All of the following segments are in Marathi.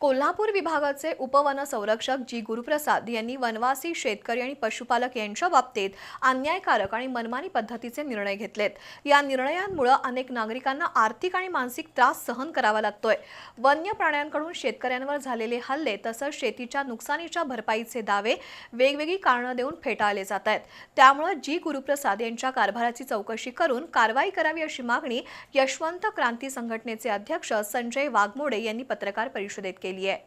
कोल्हापूर विभागाचे उपवन संरक्षक जी गुरुप्रसाद यांनी वनवासी शेतकरी आणि पशुपालक यांच्या बाबतीत अन्यायकारक आणि मनमानी पद्धतीचे निर्णय घेतलेत. या निर्णयांमुळे अनेक नागरिकांना आर्थिक आणि मानसिक त्रास सहन करावा लागतोय. वन्य प्राण्यांकडून शेतकऱ्यांवर झालेले हल्ले तसंच शेतीच्या नुकसानीच्या भरपाईचे दावे वेगवेगळी कारणं देऊन फेटाळले जात आहेत त्यामुळे जी गुरुप्रसाद यांच्या कारभाराची चौकशी करून कारवाई करावी अशी मागणी यशवंत क्रांती संघटनेचे अध्यक्ष संजय वाघमोडे यांनी पत्रकार परिषदेत केली आहे.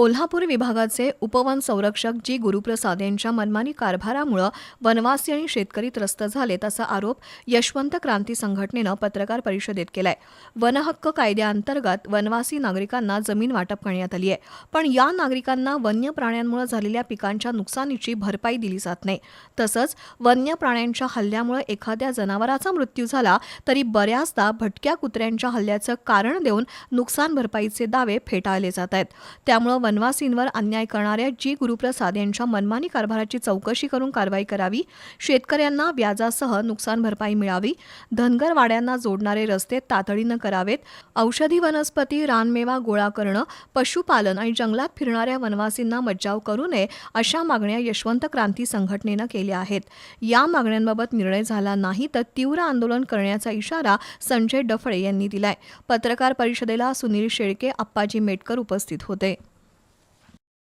कोल्हापूर विभागाचे उपवन संरक्षक जी गुरुप्रसाद यांच्या मनमानी कारभारामुळे वनवासी आणि शेतकरी त्रस्त झालेत असा आरोप यशवंत क्रांती संघटनेनं पत्रकार परिषदेत केलाय. वनहक्क कायद्याअंतर्गत वनवासी नागरिकांना जमीन वाटप करण्यात आली आहे पण या नागरिकांना वन्य प्राण्यांमुळे झालेल्या पिकांच्या नुकसानीची भरपाई दिली जात नाही. तसंच वन्य प्राण्यांच्या हल्ल्यामुळे एखाद्या जनावराचा मृत्यू झाला तरी बऱ्याचदा भटक्या कुत्र्यांच्या हल्ल्याचं कारण देऊन नुकसान भरपाईचे दावे फेटाळले जात आहेत. त्यामुळे वनवासींवर अन्याय करणाऱ्या जी गुरुप्रसाद यांच्या मनमानी कारभाराची चौकशी करून कारवाई करावी शेतकऱ्यांना व्याजासह नुकसान भरपाई मिळावी धनगर वाड्यांना जोडणारे रस्ते तातडीनं करावेत औषधी वनस्पती रानमेवा गोळा करणं पशुपालन आणि जंगलात फिरणाऱ्या वनवासींना मज्जाव करू नये अशा मागण्या यशवंत क्रांती संघटनेनं केल्या आहेत. या मागण्यांबाबत निर्णय झाला नाही तर तीव्र आंदोलन करण्याचा इशारा संजय डफळे यांनी दिलाय. पत्रकार परिषदेला सुनील शेळके अप्पाजी मेटकर उपस्थित होते.